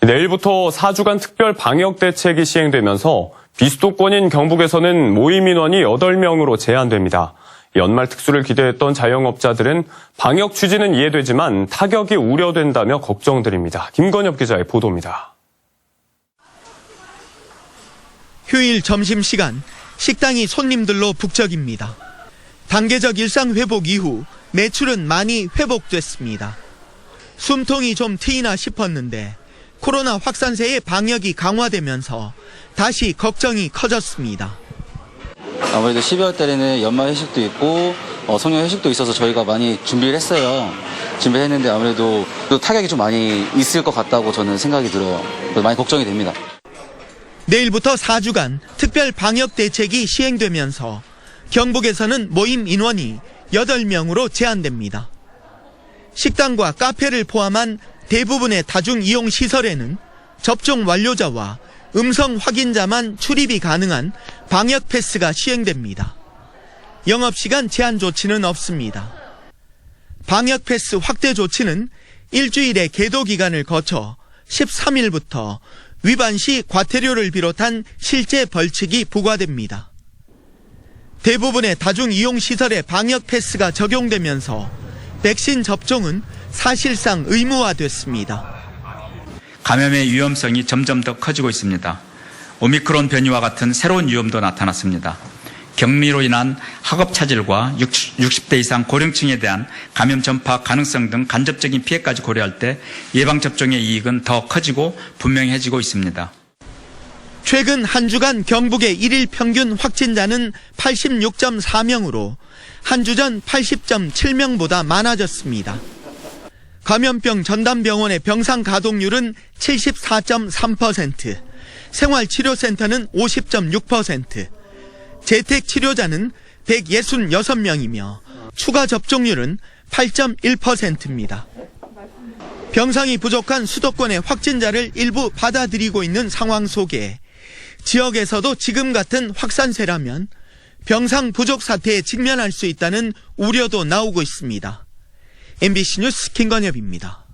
내일부터 4주간 특별 방역 대책이 시행되면서 비수도권인 경북에서는 모임 인원이 8명으로 제한됩니다. 연말 특수를 기대했던 자영업자들은 방역 취지는 이해되지만 타격이 우려된다며 걱정들입니다. 김건엽 기자의 보도입니다. 휴일 점심시간 식당이 손님들로 북적입니다. 단계적 일상 회복 이후 매출은 많이 회복됐습니다. 숨통이 좀 트이나 싶었는데 코로나 확산세의 방역이 강화되면서 다시 걱정이 커졌습니다. 아무래도 12월 달에는 연말 회식도 있고 어, 성년 회식도 있어서 저희가 많이 준비를 했어요. 준비를 했는데 아무래도 또 타격이 좀 많이 있을 것 같다고 저는 생각이 들어요. 많이 걱정이 됩니다. 내일부터 4주간 특별 방역 대책이 시행되면서 경북에서는 모임 인원이 8명으로 제한됩니다. 식당과 카페를 포함한 대부분의 다중 이용 시설에는 접종 완료자와 음성 확인자만 출입이 가능한 방역 패스가 시행됩니다. 영업시간 제한 조치는 없습니다. 방역 패스 확대 조치는 일주일의 계도 기간을 거쳐 13일부터 위반 시 과태료를 비롯한 실제 벌칙이 부과됩니다. 대부분의 다중 이용 시설에 방역 패스가 적용되면서 백신 접종은 사실상 의무화됐습니다. 감염의 위험성이 점점 더 커지고 있습니다. 오미크론 변이와 같은 새로운 위험도 나타났습니다. 격리로 인한 학업 차질과 60 대 이상 고령층에 대한 감염 전파 가능성 등 간접적인 피해까지 고려할 때 예방 접종의 이익은 더 커지고 분명해지고 있습니다. 최근 한 주간 경북의 일일 평균 확진자는 86.4명으로 한 주 전 80.7명보다 많아졌습니다. 감염병 전담병원의 병상 가동률은 74.3%, 생활치료센터는 50.6%, 재택치료자는 166명이며 추가 접종률은 8.1%입니다. 병상이 부족한 수도권의 확진자를 일부 받아들이고 있는 상황 속에 지역에서도 지금 같은 확산세라면 병상 부족 사태에 직면할 수 있다는 우려도 나오고 있습니다. MBC 뉴스 김건엽입니다.